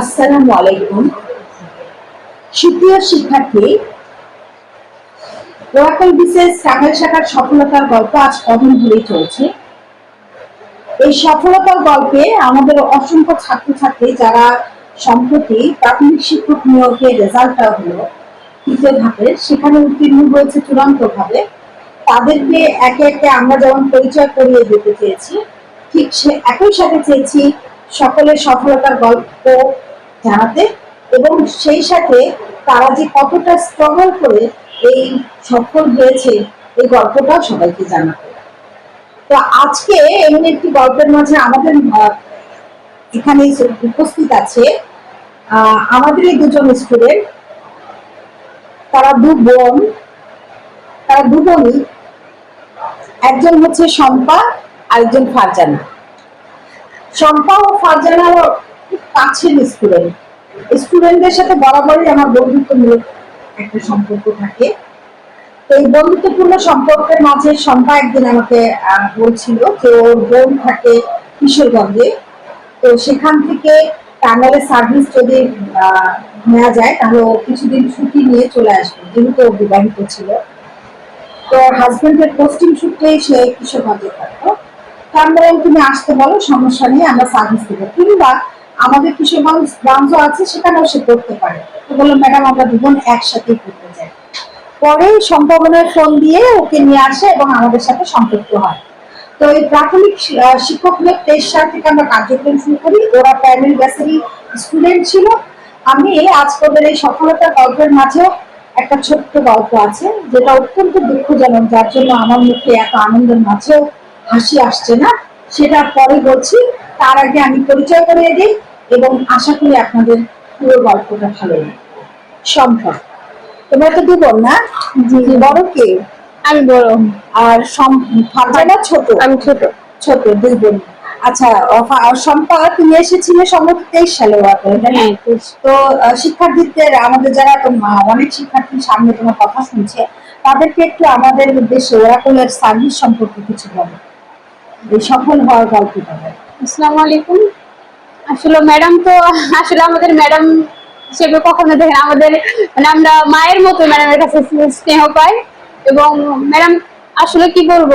আসসালামু আলাইকুম। সুপ্রিয় শিক্ষার্থী ওরাকল বিশেষ শাখার সফলতার গল্প আজ কদিন ধরেই চলছে। এই সফলতার গল্পে আমাদের অসংখ্য ছাত্রছাত্রী যারা সম্প্রতি প্রাথমিক শিক্ষক রেজাল্টটা হলো, তৃতীয় ধাপের সেখানে উত্তীর্ণ হয়েছে চূড়ান্ত ভাবে তাদেরকে একে একে আমরা যেমন পরিচয় করিয়ে দিতে চেয়েছি, ঠিক সে একই সাথে চেয়েছি সকলের সফলতার গল্প জানাতে এবং সেই সাথে তারা যে কতটা স্ট্রাগল করে এই সফল হয়েছে, এই গল্পটাও সবাইকে জানাতে। তো আজকে এমন একটি গল্পের মাঝে আমাদের এখানে উপস্থিত আছে। আমাদের এই দুজন স্টুডেন্ট তারা দু বোন, তারা দু বোনই একজন হচ্ছে শম্পা, আরেকজন ফারজানা। শম্পা ও ফারজানা খুব কাছের স্টুডেন্ট স্টুডেন্টদের সাথে বরাবরই আমার বন্ধুত্বমূলক একটা সম্পর্ক থাকে। তো এই বন্ধুত্বপূর্ণ সম্পর্কের মাঝে শম্পা একদিন আমাকে বলছিল যে ওর বোন থাকে কিশোরগঞ্জে। তো সেখান থেকে টাঙ্গাইলের সার্ভিস যদি নেওয়া যায়, তাহলে ও কিছুদিন ছুটি নিয়ে চলে আসবে, যেহেতু ও বিবাহিত ছিল। তো হাজবেন্ডের পোস্টিং সূত্রেই সে কিশোরগঞ্জে থাকতো। তার বললাম তুমি আসতে বলো সমস্যা নিয়ে আমরা সার্ভিস দেবো। কিংবা আমাদের কিশোরগঞ্জ ব্রাঞ্চও আছে সেখানেও সে করতে পারে। তো বলল ম্যাডাম আমরা দুজন একসাথেই করতে চাই পরে সম্ভাবনায় ফোন দিয়ে ওকে নিয়ে আসে এবং আমাদের সাথে সম্পৃক্ত হয়। তো এই প্রাথমিক শি- আহ, শিক্ষক তেইশ সাল থেকে আমরা কার্যক্রম শুরু করি। ওরা প্রাইমারি বেসিরি স্টুডেন্ট ছিল। আমি আজ তোদের এই সফলতার গল্পের মাঝেও একটা ছোট্ট গল্প আছে যেটা অত্যন্ত দুঃখজনক যার জন্য আমার মুখে এত আনন্দের মাঝেও হাসি আসছে না সেটা পরে বলছি তার আগে আমি পরিচয় করিয়ে দিই এবং আশা করি আপনাদের পুরো গল্পটা ভালো লাগে সম্ভব তোমরা তো দু বোন না বড় কে? আমি বড়। আর ফারজানা ছোট? আমি ছোট। ছোট দুই বোন আচ্ছা শম্পা তুমি এসেছিলে সম্ভবত তেইশ সালে? হ্যাঁ। তো শিক্ষার্থীদের আমাদের যারা অনেক শিক্ষার্থীর সামনে তোমার কথা শুনছে তাদেরকে একটু আমাদের উদ্দেশ্যে ওরাকলের সার্ভিস সম্পর্কে কিছু বলো। সফল হওয়ার গল্পটা বলো। আসসালামু আলাইকুম। আসলে ম্যাডাম তো, আসলে আমাদের ম্যাডাম হিসেবে কখনো দেখেন আমাদের মানে আমরা মায়ের মতো ম্যাডামের কাছে স্নেহ পাই এবং ম্যাডাম আসলে কি বলব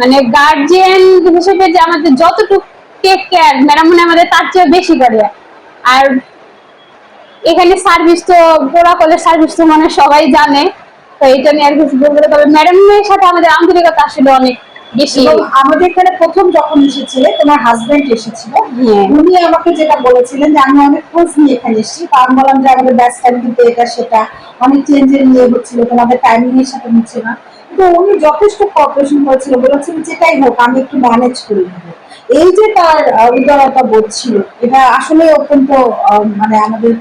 মানে গার্জিয়ান হিসেবে যে আমাদের যতটুকু টেক কেয়ার ম্যাডাম মনে আমাদের তার চেয়ে বেশি করে আর এখানে সার্ভিস তো গোড়া কলেজ সার্ভিস তো মানে সবাই জানে, তো এটা নিয়ে আর কিছু বলব তবে ম্যাডামের সাথে আমাদের আন্তরিকতা আসলে অনেক আমাদের এখানে প্রথম যখন এসেছিলে তোমার হাজবেন্ড এসেছিল হ্যাঁ। উনি আমাকে যেটা বলেছিলেন যে আমি অনেক খোঁজ নিয়ে এখানে এসেছি। তো আমি বললাম যে আমাদের ব্যাস টাইম কিন্তু এটা সেটা। অনেক চেঞ্জের নিয়ে হচ্ছিল তোমাদের টাইমিং এর সাথে হচ্ছে না। তো উনি যথেষ্ট কর্পোরেশন করেছিল। বলেছিলেন যেটাই হোক আমি একটু ম্যানেজ করে নেব। এই যে তার উদারতা বোধ ছিল এটা আসলে অত্যন্ত মানে আমাদের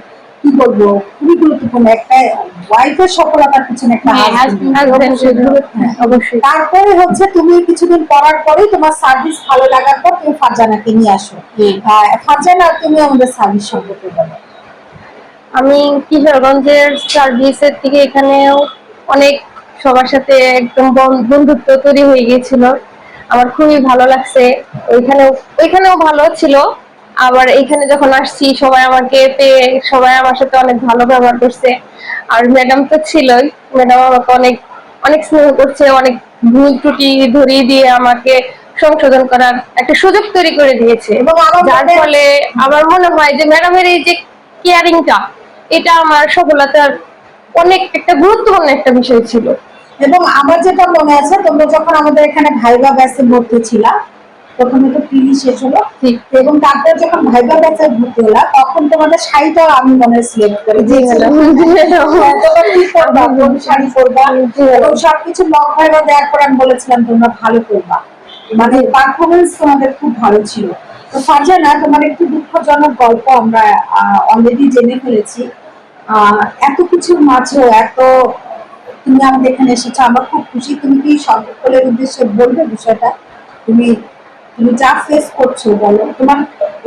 কি বলব? খুবই গুরুত্বপূর্ণ। একটা ওয়াইফের সফলতার পিছনে একটা হ্যাঁ, এর হ্যাঁ। অবশ্যই। তারপরে হচ্ছে তুমি কিছুদিন পড়ার পরে তোমার সার্ভিস ভালো লাগার পর তুমি ফারজানাকে নিয়ে আসো। ফারজানা তুমি আমাদের সার্ভিস সম্পর্কে বলো। আমি কিশোরগঞ্জের সার্ভিসের থেকে এখানেও অনেক সবার সাথে একদম বন- বন্ধুত্ব তৈরি হয়ে গিয়েছিল। আমার খুবই ভালো লাগছে। ওইখানেও ওইখানেও ভালো ছিল। আবার এখানে যখন আসছি সবাই আমাকে পেয়ে সবাই আমার সাথে অনেক ভালো ব্যবহার করছে। আর ম্যাডাম তো ছিলই। ম্যাডাম আমাকে অনেক অনেক স্নেহ করছে অনেক ভুল ত্রুটি ধরিয়ে দিয়ে আমাকে সংশোধন করার একটা সুযোগ তৈরি করে দিয়েছে। এবং আমার যার ফলে আমার মনে হয় যে ম্যাডামের এই যে কেয়ারিংটা এটা আমার সফলতার অনেক একটা গুরুত্বপূর্ণ একটা বিষয় ছিল। এবং আমার যেটা মনে আছে তোমরা যখন আমাদের এখানে ভাইবা ব্যাচে ভর্তি ছিলা প্রথমে তো পিলি শেষ হলো। এবং তারপর যখন ভাইবা ব্যাচে ভর্তি হলা তখন তোমাদের শাড়িটাও আমি মনে সিলেক্ট করে দিয়েছিলাম। হ্যাঁ, কি করবা কোন শাড়ি পরবা? এবং সবকিছু লক ভাইবা দেওয়ার পর আমি বলেছিলাম তোমরা ভালো করবা মানে পারফরমেন্স তোমাদের খুব ভালো ছিল। তো ফারজানা তোমার একটু দুঃখজনক গল্প আমরা অলরেডি জেনে ফেলেছি। আহ, এত কিছুর মাঝেও এত তুমি আমাদের এখানে এসেছ আমরা খুব খুশি। তুমি কি সকলের উদ্দেশ্যে বলবে বিষয়টা? তুমি তুমি যা ফেস করছ বলো। তোমার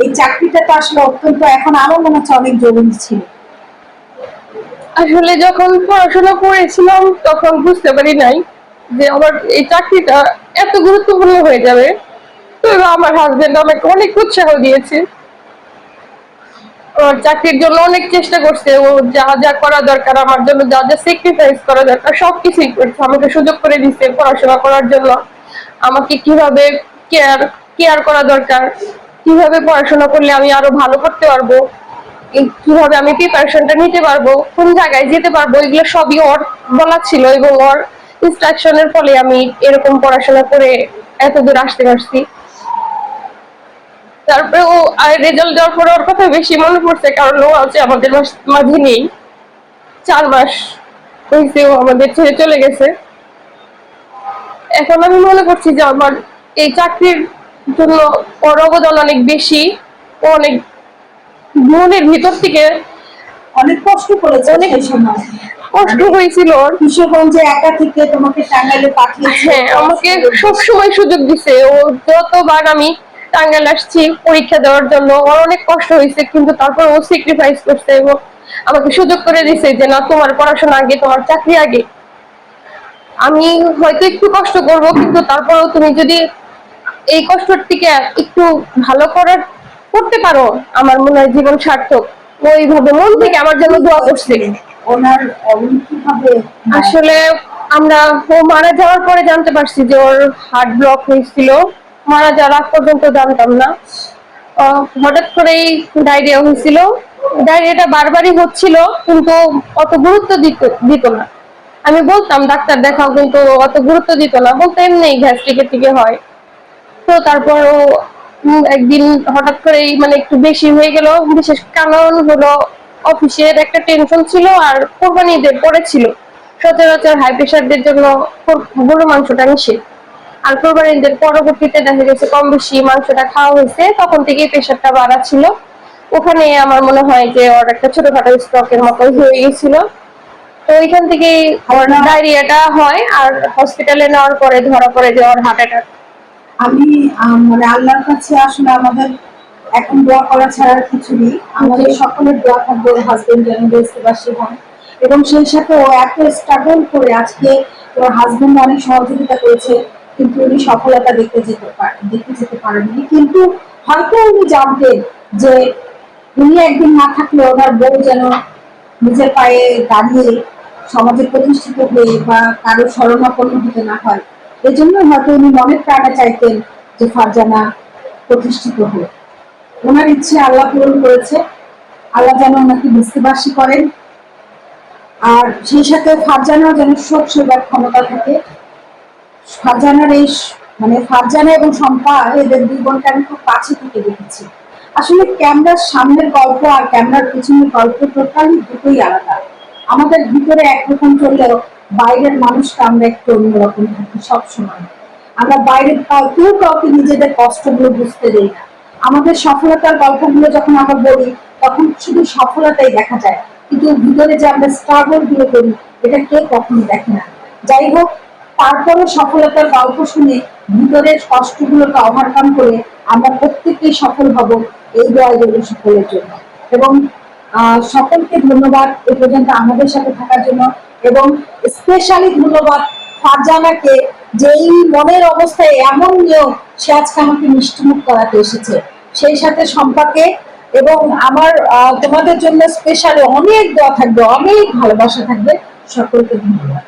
এই চাকরিটা তো আসলে অত্যন্ত, এখন আমার মনে হচ্ছে অনেক জরুরি ছিল। আসলে যখন পড়াশোনা করেছিলাম, তখন বুঝতে পারি নাই যে আমার এই চাকরিটা এত গুরুত্বপূর্ণ হয়ে যাবে। তো আমার হাজবেন্ড আমাকে অনেক উৎসাহ দিয়েছে। চাকরির জন্য অনেক চেষ্টা করছে। ও যা যা করা দরকার, আমার জন্য যা যা স্যাক্রিফাইস করা দরকার, সবকিছুই করছে। আমাকে সুযোগ করে দিচ্ছে পড়াশোনা করার জন্য। আমাকে কীভাবে কেয়ার কেয়ার করা দরকার। কীভাবে পড়াশোনা করলে আমি আরও ভালো করতে পারব? কীভাবে আমি প্রিপারেশনটা নিতে পারব? কোন জায়গায় যেতে পারব? এগুলো সবই ওর বলা ছিল এবং ওর ইনস্ট্রাকশনের ফলে আমি এরকম পড়াশোনা করে এত দূর আসতে পারছি। তারপরে ও রেজাল্ট দেওয়ার পরে ওর কথা বেশি মনে পড়ছে কারণ ও আছে আমাদের মাঝে নেই। চার মাস হয়েছে ও আমাদের ছেড়ে চলে গেছে। এখন আমি মনে করছি যে আমার এই চাকরির জন্য ওর অবদান অনেক বেশি ও অনেক মনের ভিতর থেকে অনেক কষ্ট করেছে অনেক কষ্ট হয়েছিল ওর। কিশোরগঞ্জে একা থেকে তোমাকে টাঙ্গাইলে পাঠিয়েছে হ্যাঁ আমাকে সবসময় সুযোগ দিছে। ও যতবার আমি টাঙ্গাইল আসছি পরীক্ষা দেওয়ার জন্য ওর অনেক কষ্ট হয়েছে কিন্তু তারপর ও স্যাক্রিফাইস করছে এবং আমাকে সুযোগ করে দিছে যে না তোমার পড়াশোনা আগে তোমার চাকরি আগে। আমি হয়তো একটু কষ্ট করব কিন্তু তারপরেও তুমি যদি এই কষ্টর থেকে একটু ভালো করার করতে পারো আমার মনে হয় জীবন সার্থক। ওইভাবে মন থেকে আমার জন্য দোয়া করছে। ওনার আসলে আমরা ও মারা যাওয়ার পরে জানতে পারছি যে ওর হার্ট ব্লক হয়েছিল। মারা যাওয়ার আগ পর্যন্ত জানতাম না। হঠাৎ করেই ডায়রিয়া হয়েছিল। ডায়রিয়াটা বারবারই হচ্ছিল কিন্তু অত গুরুত্ব দিত দিত না। আমি বলতাম ডাক্তার দেখাও কিন্তু অত গুরুত্ব দিত না। বলতো এমনি গ্যাস্ট্রিকের থেকে হয়। তো তারপর ও একদিন হঠাৎ করেই মানে একটু বেশি হয়ে গেল। বিশেষ কারণ হলো অফিসের একটা টেনশন ছিল আর কোরবানি ঈদের পরে ছিল সচরাচর হাই প্রেশারদের জন্য কোর- গরু মাংসটা নিষেধ। আর কোরবানি ঈদের পরবর্তীতে দেখা গেছে কম বেশি মাংসটা খাওয়া হয়েছে তখন থেকেই প্রেশারটা বাড়া ছিল। ওখানে আমার মনে হয় যে ওর একটা ছোটখাটো স্ট্রোকের মতো হয়ে গেছিল তো ওইখান থেকে ডায়রিয়াটা হয় আর হসপিটালে নেওয়ার পরে ধরা পড়ে যে ওর হার্ট অ্যাটাক আমি মানে আল্লাহর কাছে আসলে আমাদের এখন দোয়া করা ছাড়া কিছু নেই। আমাদের সকলের দোয়া থাকবে ওর হাজবেন্ড যেন দেশবাসী হন। এবং সেই সাথে ও এত স্ট্রাগল করে আজকে ওর হাজবেন্ড অনেক সহযোগিতা করেছে কিন্তু উনি সফলতা দেখতে যেতে পার দেখতে যেতে পারেননি। কিন্তু হয়তো উনি জানতেন যে উনি একদিন না থাকলে ওনার বউ যেন নিজের পায়ে দাঁড়িয়ে সমাজে প্রতিষ্ঠিত হয়ে বা কারও শরণাপন্ন হতে না হয়। এই জন্য হয়তো উনি মনের প্রাণে চাইতেন যে ফারজানা প্রতিষ্ঠিত হোক। ওনার ইচ্ছে আল্লাহ পূরণ করেছে। আল্লাহ যেন ওনাকে বুঝতেবাসী করেন। আর সেই সাথে ফারজানাও যেন শোক সেবার ক্ষমতা থাকে। ফারজানার এই মানে ফারজানা এবং শম্পা, এদের দুই আমি খুব কাছে থেকে দেখেছি। আসলে ক্যামেরার সামনের গল্প আর ক্যামেরার পিছনের গল্প টোটালি দুটোই আলাদা। আমাদের ভিতরে একরকম চললেও বাইরের মানুষকে আমরা একটু অন্যরকম থাকি সবসময়। আমরা বাইরের কাউ- কেউ কাউকে নিজেদের কষ্টগুলো বুঝতে দেই না। আমাদের সফলতার গল্পগুলো যখন আমরা বলি, তখন শুধু সফলতাই দেখা যায়। কিন্তু ভিতরে যে আমরা স্ট্রাগলগুলো করি, এটা কেউ কখনো দেখে না। যাই হোক তারপরে সফলতার গল্প শুনে ভিতরের কষ্টগুলোকে ওভারকাম করে আমরা প্রত্যেকেই সফল হব এই দোয়া সকলের জন্য। এবং সকলকে ধন্যবাদ এ পর্যন্ত আমাদের সাথে থাকার জন্য এবং স্পেশালি ধন্যবাদ ফারজানাকে যেই মনের অবস্থায় এমন নিয়োগ সে আজকে আমাকে মিষ্টিমুখ করাতে এসেছে। সেই সাথে সম্পাকে এবং আমার তোমাদের জন্য স্পেশালি অনেক দেওয়া থাকবে, অনেক ভালোবাসা থাকবে, সকলকে ধন্যবাদ।